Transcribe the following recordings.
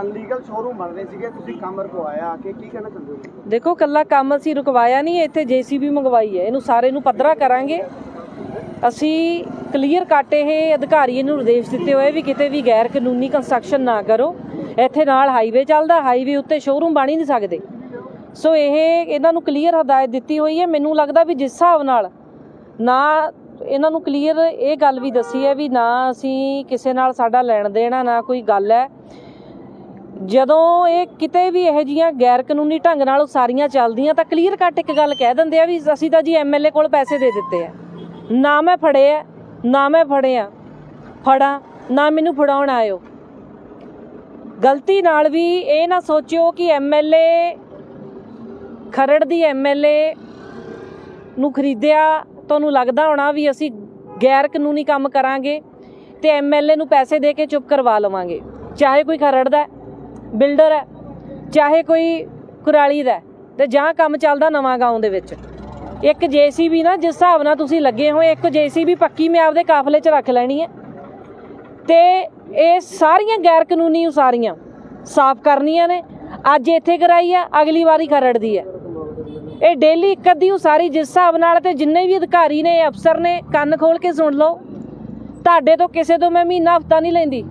Illegal showroom ਬਣ ਰਹੇ ਸੀਗੇ, ਤੁਸੀਂ ਕੰਮ ਰਕਵਾਇਆ ਆ ਕੇ ਕੀ ਕਹਿਣਾ ਚਾਹੁੰਦੇ ਹੋ? ਦੇਖੋ ਕੱਲਾ ਕੰਮ ਅਸੀਂ ਰੁਕਵਾਇਆ ਨਹੀਂ, ਇੱਥੇ ਜੀਸੀਬੀ ਮੰਗਵਾਈ ਹੈ, ਇਹਨੂੰ ਸਾਰੇ ਨੂੰ ਪੱਧਰਾ ਕਰਾਂਗੇ। ਅਸੀਂ ਕਲੀਅਰ ਕੱਟ ਇਹ ਅਧਿਕਾਰੀ ਨੂੰ ਨਿਰਦੇਸ਼ ਦਿੱਤੇ ਹੋਏ ਵੀ ਕਿਤੇ ਵੀ ਗੈਰ ਕਾਨੂੰਨੀ ਕੰਸਟਰਕਸ਼ਨ ਨਾ ਕਰੋ। ਇੱਥੇ ਨਾਲ ਹਾਈਵੇ ਚੱਲਦਾ ਹਾਈਵੇ ਉੱਤੇ ਸ਼ੋਰੂਮ ਬਣ ਹੀ ਨਹੀਂ ਸਕਦੇ। ਸੋ ਇਹ ਇਹਨਾਂ ਨੂੰ ਕਲੀਅਰ ਹਦਾਇਤ ਦਿੱਤੀ ਹੋਈ ਹੈ। ਮੈਨੂੰ ਲੱਗਦਾ ਵੀ ਜਿਸ ਹਿਸਾਬ ਨਾਲ ਨਾ ਇਹਨਾਂ ਨੂੰ ਕਲੀਅਰ ਇਹ ਗੱਲ ਵੀ ਦੱਸੀ ਹੈ ਵੀ ਨਾ ਅਸੀਂ ਕਿਸੇ ਨਾਲ ਸਾਡਾ ਲੈਣ ਦੇਣ ਆ, ਨਾ ਕੋਈ ਗੱਲ ਹੈ। ਜਦੋਂ ਇਹ ਕਿਤੇ ਵੀ ਇਹੋ ਜੀਆਂ ਗੈਰ ਕਾਨੂੰਨੀ ਢੰਗ ਨਾਲ ਉਸਾਰੀਆਂ ਚੱਲਦੀਆਂ ਤਾਂ ਕਲੀਅਰ ਕੱਟ ਇੱਕ ਗੱਲ ਕਹਿ ਦਿੰਦੇ ਆ ਵੀ ਅਸੀਂ ਤਾਂ ਜੀ ਐਮਐਲਏ ਕੋਲ ਪੈਸੇ ਦੇ ਦਿੱਤੇ ਆ। ਨਾ ਮੈਂ ਫੜੇ ਆ, ਨਾ ਮੈਂ ਫੜਿਆ ਫੜਾਂ, ਨਾ ਮੈਨੂੰ ਫੜਾਉਣ ਆਇਓ। ਗਲਤੀ ਨਾਲ ਵੀ ਇਹ ਨਾ ਸੋਚਿਓ ਕਿ ਐਮਐਲਏ ਖਰੜ ਦੀ ਐਮਐਲਏ ਨੂੰ ਖਰੀਦਿਆ ਤੁਹਾਨੂੰ ਲੱਗਦਾ ਹੋਣਾ ਵੀ ਅਸੀਂ ਗੈਰ ਕਾਨੂੰਨੀ ਕੰਮ ਕਰਾਂਗੇ ਤੇ ਐਮਐਲਏ ਨੂੰ ਪੈਸੇ ਦੇ ਕੇ ਚੁੱਪ ਕਰਵਾ ਲਵਾਂਗੇ। ਚਾਹੇ ਕੋਈ ਖਰੜ ਦਾ ਬਿਲਡਰ ਹੈ ਚਾਹੇ ਕੋਈ ਕੁਰਾਲੀ ਦਾ ਹੈ, ਤੇ ਜਾਂ ਕੰਮ ਚੱਲਦਾ ਨਵਾਂ ਗਾਉਂ ਦੇ ਵਿੱਚ। ਇੱਕ ਜੀਸੀਬੀ ਨਾ ਜਿਸ ਹਿਸਾਬ ਨਾਲ ਤੁਸੀਂ ਲੱਗੇ ਹੋ ਇੱਕ ਜੀਸੀਬੀ ਪੱਕੀ ਮੈਂ ਆਪਦੇ ਕਾਫਲੇ 'ਚ ਰੱਖ ਲੈਣੀ ਹੈ। ਤੇ ਇਹ ਸਾਰੀਆਂ ਗੈਰ ਕਾਨੂੰਨੀ ਉਸਾਰੀਆਂ ਸਾਫ਼ ਕਰਨੀਆਂ ਨੇ। ਅੱਜ ਇੱਥੇ ਕਰਾਈ ਆ ਅਗਲੀ ਵਾਰੀ ਖਰੜ ਦੀ ਹੈ। ਇਹ ਡੇਲੀ ਇੱਕ ਅੱਧੀ ਉਸਾਰੀ ਜਿਸ ਹਿਸਾਬ ਨਾਲ ਤੇ ਜਿੰਨੇ ਵੀ ਅਧਿਕਾਰੀ ਨੇ ਅਫਸਰ ਨੇ ਕੰਨ ਖੋਲ ਕੇ ਸੁਣ ਲਓ। ਤੁਹਾਡੇ ਤੋਂ ਕਿਸੇ ਤੋਂ ਮੈਂ ਮਹੀਨਾ ਹਫਤਾ ਨਹੀਂ ਲੈਂਦੀ।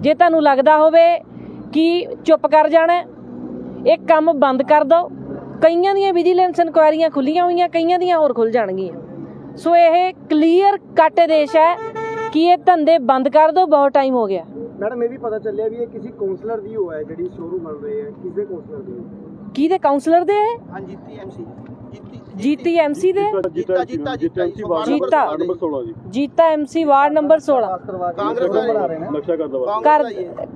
ਜੇ ਤੁਹਾਨੂੰ ਲੱਗਦਾ ਹੋਵੇ ਕਿ ਚੁੱਪ ਕਰ ਜਾਣਾ ਇਹ ਕੰਮ ਬੰਦ ਕਰ ਦਿਓ। ਕਈਆਂ ਦੀਆਂ ਵਿਜੀਲੈਂਸ ਇਨਕੁਆਇਰੀਆਂ ਖੁੱਲੀਆਂ ਹੋਈਆਂ ਕਈਆਂ ਦੀਆਂ ਹੋਰ ਖੁੱਲ ਜਾਣਗੀਆਂ। ਸੋ ਇਹ ਕਲੀਅਰ ਕੱਟ ਦੇਸ਼ ਹੈ ਕਿ ਇਹ ਧੰਦੇ ਬੰਦ ਕਰ ਦਿਓ ਬਹੁਤ ਟਾਈਮ ਹੋ ਗਿਆ। ਮੈਡਮ ਇਹ ਵੀ ਪਤਾ ਚੱਲਿਆ ਵੀ ਇਹ ਕਿਸੇ ਕਾਉਂਸਲਰ ਦੀ ਹੋਇਆ ਜਿਹੜੀ ਸ਼ੋਰੂਮ ਬਣ ਰਹੇ ਹੈ। ਕਿਸੇ ਕਾਉਂਸਲਰ ਦੀ? ਕਿਹਦੇ ਕਾਉਂਸਲਰ ਦੇ ਹੈ? ਹਾਂਜੀ ਟੀਐਮਸੀ ਜੀਤੀ ਐਮਸੀ ਦੇ? ਜੀਤਾ ਜੀਤਾ ਜੀਤਾ ਜੀਤਾ ਨੰਬਰ 16 ਜੀ। ਜੀਤਾ ਐਮਸੀ ਵਾਰਡ ਨੰਬਰ 16 ਕਾਂਗਰਸ ਦਾ ਬਣਾ ਰਹੇ ਨੇ ਨਕਸ਼ਾ ਕਰ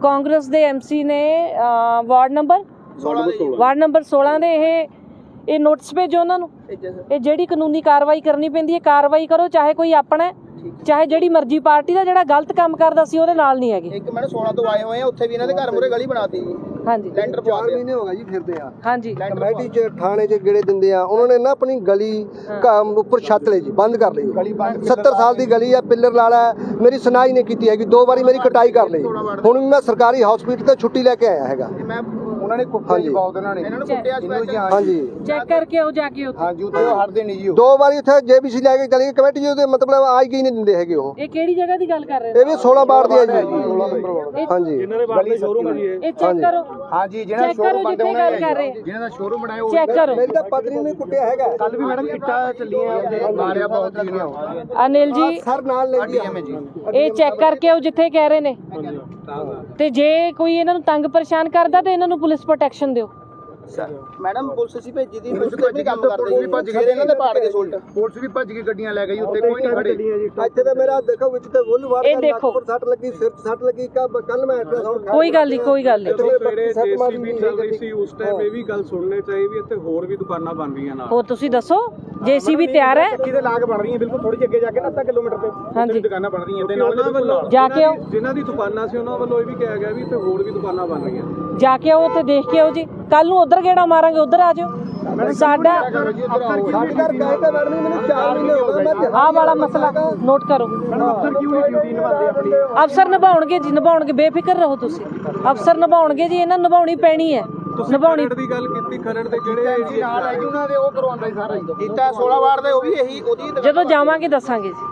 ਕਾਂਗਰਸ ਦੇ ਐਮਸੀ ਨੇ ਅਹ, ward number number 16 ward number 16 ਦੇ ਇਹ ਇਹ ਨੋਟਿਸ ਭੇਜੋ ਉਹਨਾਂ ਨੂੰ। ਇਹ ਜਿਹੜੀ ਕਾਨੂੰਨੀ ਕਾਰਵਾਈ ਕਰਨੀ ਪੈਂਦੀ ਹੈ ਕਾਰਵਾਈ ਕਰੋ ਚਾਹੇ ਕੋਈ ਆਪਣਾ ਹੈ, ਚਾਹੇ ਜਿਹੜੀ ਮਰਜ਼ੀ ਪਾਰਟੀ ਦਾ ਜਿਹੜਾ ਗਲਤ ਕੰਮ ਕਰਦਾ ਸੀ ਉਹਦੇ ਨਾਲ ਨਹੀਂ ਹੈਗੇ। ਇੱਕ ਮਿੰਟ 16 ਤੋਂ ਆਏ ਹੋਏ ਆ ਉੱਥੇ ਵੀ ਇਹਨਾਂ ਦੇ ਘਰ ਮੂਰੇ ਗਲੀ ਬਣਾਤੀ ਜੀ। ਹਾਂਜੀ। ਲੈਂਟਰ ਪਵਾ ਦਿਆ। ਮਹੀਨੇ ਹੋ ਗਏ ਜੀ ਫਿਰਦੇ ਆ। ਹਾਂਜੀ। ਕਮੇਟੀ ਚ ਥਾਣੇ ਚ ਗੇੜੇ ਦਿੰਦੇ ਆ ਉਹਨਾਂ ਨੇ ਨਾ ਆਪਣੀ ਗਲੀ ਘ- ਉੱਪਰ ਛੱਤ ਲਈ ਜੀ ਬੰਦ ਕਰ ਲਈ ਗਲੀ 70 ਸਾਲ ਦੀ ਗਲੀ ਆ ਪਿੱਲਰ ਲਾਲਾ ਹੈ। ਮੇਰੀ ਸੁਣਾਈ ਨਹੀਂ ਕੀਤੀ ਹੈਗੀ ਦੋ ਵਾਰੀ ਮੇਰੀ ਕਟਾਈ ਕਰ ਲਈ। ਹੁਣ ਵੀ ਮੈਂ ਸਰਕਾਰੀ ਹਸਪੀਟਲ ਤੋਂ ਛੁੱਟੀ ਲੈ ਕੇ ਆਇਆ ਹੈਗਾ। ਮੈਂ ਉਹਨਾਂ ਨੇ ਕੁੱਤੇ ਹਾਂਜੀ। ਜੀ ਬਹੁਤ ਉਹਨਾਂ ਨੇ ਇਹਨਾਂ ਨੂੰ ਕੁੱਟਿਆ ਸਪੈਸ਼ਲ। ਹਾਂਜੀ। ਚੈੱਕ ਕਰਕੇ ਆਓ ਜਾ ਕੇ ਉੱਥੇ ਹਾਂਜੀ ਉੱਥੇ ਉਹ ਹਟਦੇ ਨਹੀਂ ਜੀ ਉਹ। ਦੋ ਵਾਰੀ ਉੱਥੇ ਜੇਬੀਸੀ ਲੈ ਕੇ ਚਲੀ ਗਈ ਕਮੇਟੀ ਜੀ ਉਹਦੇ ਮਤਲਬ ਆਈ ਗਈ ਨਹੀਂ ਦਿੰਦੇ ਹੈਗੇ ਉਹ। ਇਹ ਕਿਹੜੀ ਜਗ੍ਹਾ ਦੀ ਗੱਲ ਕਰ ਰਹੇ ਇਹ ਵੀ 16 ਬਾਰ ਦੀ ਹੈ ਜੀ। ਹੋ ਹਾਂਜੀ। ਇਹਨਾਂ ਦੇ ਬਾਹਰ ਸ਼ੋਰੂਮ ਹੈ ਜੀ ਇਹ। ਇਹ ਚੈੱਕ ਕਰੋ। ਹਾਂਜੀ ਜਿਹਨਾਂ ਚੈੱਕ ਕਰੋ ਜਿੱਥੇ ਗੱਲ ਕਰ ਰਹੇ। ਜਿਹਨਾਂ ਦਾ ਸ਼ੋਰੂਮ ਬਣਾਇਆ ਉਹ ਚੈੱਕ ਕਰੋ। ਮੇਰੀ ਤਾਂ ਪਤਨੀ ਨੇ ਕੁੱਟਿਆ ਹੈਗਾ। ਕੱਲ ਵੀ ਮੈਡਮ ਇੱਟਾਂ ਚੱਲੀਆਂ ਉਹਦੇ ਮਾਰਿਆ ਬਹੁਤ ਜੀ ਨੇ ਅਨਿਲ ਜੀ ਸਰ ਨਾਲ ਲੈ ਇਹ ਚੈੱਕ ਕਰਕੇ ਆਓ ਜਿੱਥੇ ਕਹਿ ਰਹੇ ਨੇ। ਤੇ ਜੇ ਕੋਈ ਇਹਨਾਂ ਨੂੰ ਤੰਗ ਪਰੇਸ਼ਾਨ ਕਰਦਾ ਤੇ ਇਹਨਾਂ ਨੂੰ ਪੁਲਿਸ ਪ੍ਰੋਟੈਕਸ਼ਨ ਦਿਓ। ਮੈਡਮ ਪੁਲਿਸ ਸੀ ਭੇਜੀ ਦੀ ਪੁਲਿਸ ਤੇ ਵੀ ਕੰਮ ਕਰਦੇ ਸੀ। ਫਿਰ ਇਹਨਾਂ ਦੇ ਪਾੜ ਕੇ ਸੁਲਟ। ਪੁਲਿਸ ਵੀ ਭੱਜ ਕੇ ਗੱਡੀਆਂ ਲੈ ਗਈ ਉੱਥੇ ਕੋਈ ਨਹੀਂ ਖੜੇ। ਇੱਥੇ ਤਾਂ ਮੇਰਾ ਦੇਖੋ ਵਿੱਚ ਤੇ ਗੁੱਲ ਵਾਰ ਇਹ ਦੇਖੋ। ਸੱਟ ਲੱਗੀ ਸਿਰ ਸੱਟ ਲੱਗੀ ਕੱਲ ਮੈਂ ਅਲਟਰਾਸਾਊਂਡ ਕੋਈ ਗੱਲ ਨਹੀਂ ਕੋਈ ਗੱਲ ਨਹੀਂ ਸਵੇਰੇ ਜੀਸੀਬੀ ਚੱਲ ਰਹੀ ਸੀ ਉਸ ਟਾਈਮ ਇਹ ਵੀ ਗੱਲ ਸੁਣਨੇ ਚਾਹੀ ਵੀ ਇੱਥੇ ਹੋਰ ਵੀ ਦੁਕਾਨਾਂ ਬਣ ਰਹੀਆਂ ਨਾਲ। ਹੋਰ ਤੁਸੀਂ ਦੱਸੋ ਜੀਸੀਬੀ ਤਿਆਰ ਹੈ? ਕਿਹਦੇ ਲਾਗ ਬਣ ਰਹੀਆਂ ਬਿਲਕੁਲ ਥੋੜੀ ਜਿਹੀ ਅੱਗੇ ਜਾ ਕੇ ਨਾ ਅੱਧਾ ਕਿਲੋਮੀਟਰ ਤੇ। ਹਾਂਜੀ। ਦੁਕਾਨਾਂ ਬਣ ਰਹੀਆਂ ਤੇ ਨਾਲ ਜਾ ਕੇ ਜਿਨ੍ਹਾਂ ਦੀ ਦੁਕਾਨਾਂ ਸੀ ਉਹਨਾਂ ਵੱਲੋਂ ਇਹ ਵੀ ਕਿਹਾ ਗਿਆ ਵੀ ਇੱਥੇ ਹੋਰ ਵੀ ਦੁਕਾਨਾਂ ਬਣ ਰਹੀਆਂ। ਜਾ ਕੇ ਆਓ ਉੱਥੇ ਦੇਖ ਕੇ ਆਓ ਜੀ। ਕੱਲ ਨੂੰ ਉਧਰ ਗੇੜਾ ਮਾਰਾਂਗੇ ਉਧਰ ਆ ਜਾਓ ਸਾਡਾ ਸਾਡੀ ਘਰ ਗਏ ਤੇ ਮੈਡਮ ਜੀ ਮੈਨੂੰ 4 ਮਹੀਨੇ ਹੋ ਗਏ ਮੈਂ ਆਹ ਵਾਲਾ ਮਸਲਾ ਨੋਟ ਕਰੋ। ਅਫਸਰ ਕਿਉਂ ਨਹੀਂ ਡਿਊਟੀ ਨਿਭਾਉਂਦੇ ਆਪਣੀ? ਅਫਸਰ ਨਿਭਾਉਣਗੇ ਜੀ ਨਿਭਾਉਣਗੇ। ਬੇਫਿਕਰ ਰਹੋ ਤੁਸੀਂ। ਅਫਸਰ ਨਿਭਾਉਣਗੇ ਜੀ ਇਹਨਾਂ ਨਿਭਾਉਣੀ ਪੈਣੀ ਹੈ। ਤੁਸੀਂ ਨਿਭਾਉਣੀ ਦੀ ਗੱਲ ਕੀਤੀ ਖਰੜ ਦੇ ਜਿਹੜੇ ਏਰੀਏ ਨਾਲ ਹੈ ਜੀ ਉਹਨਾਂ ਦੇ ਉਹ ਕਰਵਾਉਂਦਾ ਸਾਰਾ ਹੀ। ਜੀਤਾ 16 ਵਾਰ ਦੇ ਉਹ ਵੀ ਇਹੀ ਉਹਦੀ ਜਦੋਂ ਜਾਵਾਂਗੇ ਦੱਸਾਂਗੇ ਜੀ।